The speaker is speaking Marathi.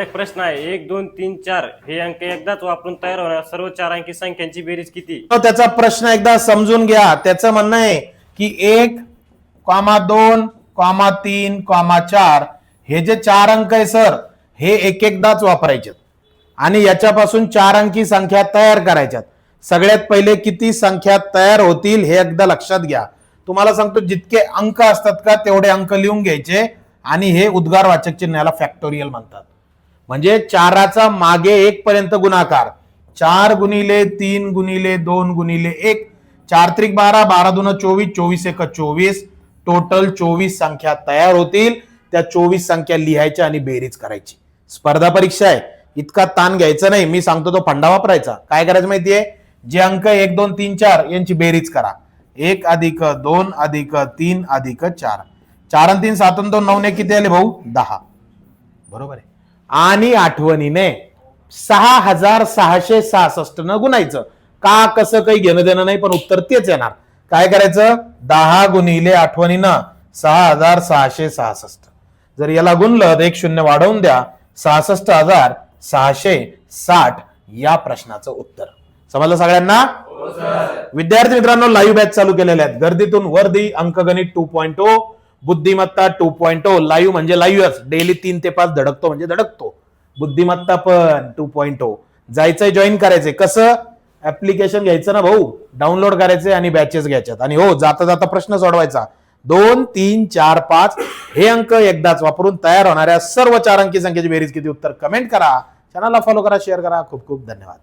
एक प्रश्न आहे. एक दोन तीन चार हे अंक एकदाच वापरून तयार होणार. सर्व चार अंकी संख्यांची बेरीज किती? तर त्याचा प्रश्न एकदा समजून घ्या. त्याचं म्हणणं आहे की एक कॉमा दोन कॉमा तीन कॉमा चार हे जे चार अंक आहे सर हे एक एकदाच वापरायचे आणि याच्यापासून चार अंकी संख्या तयार करायच्यात. सगळ्यात पहिले किती संख्या तयार होतील हे एकदा लक्षात घ्या. तुम्हाला सांगतो जितके अंक असतात का तेवढे अंक लिहून घ्यायचे आणि हे उद्गार वाचक चिन्हाला फॅक्टोरियल म्हणतात. म्हणजे चाराचा मागे एक पर्यंत गुणाकार. चार गुणिले तीन गुणिले दोन गुणिले एक. चार त्रिक बारा बारा दोन चोवीस चोवीस एक चोवीस. टोटल चोवीस संख्या तयार होतील. त्या चोवीस संख्या लिहायच्या आणि बेरीज करायची. स्पर्धा परीक्षा आहे. इतका ताण घ्यायचा नाही. मी सांगतो तो फंडा वापरायचा. काय करायचं माहितीये? जे अंक एक दोन तीन चार यांची बेरीज करा. एक अधिक दोन अधिक तीन अधिक चार. चार आणि तीन सात दोन नऊ ने किती आले भाऊ? दहा. बरोबर आहे. आणि आठवणीने सहा हजार सहाशे सहासष्ट न गुणायचं. का कसं काही घेणं देणं नाही पण उत्तर तेच येणार. काय करायचं? दहा गुणिले आठवणीनं सहा हजार सहाशे सहासष्ट. जर याला गुणलं तर एक शून्य वाढवून द्या. सहासष्ट हजार सहाशे साठ या प्रश्नाचं उत्तर. समजलं सगळ्यांना? विद्यार्थी मित्रांनो लाईव्ह बॅच चालू केलेल्या आहेत. गर्दीतून वर्दी अंकगणित टू पॉईंट ओ बुद्धिमत्ता टू पॉईंट ओ लाईव्ह म्हणजे लाईव्हच. डेली तीन ते पाच धडकतो म्हणजे धडकतो. बुद्धिमत्ता पण टू पॉईंट ओ. जायचंय जॉईन करायचंय. कसं? ऍप्लिकेशन घ्यायचं ना भाऊ. डाउनलोड करायचे आणि बॅचेस घ्यायच्यात. आणि हो जाता जाता प्रश्न सोडवायचा. दोन तीन चार पाच हे अंक एकदाच वापरून तयार होणाऱ्या सर्व चार अंकी संख्येची बेरीज किती? उत्तर कमेंट करा. चॅनलला फॉलो करा शेअर करा. खूप खूप धन्यवाद.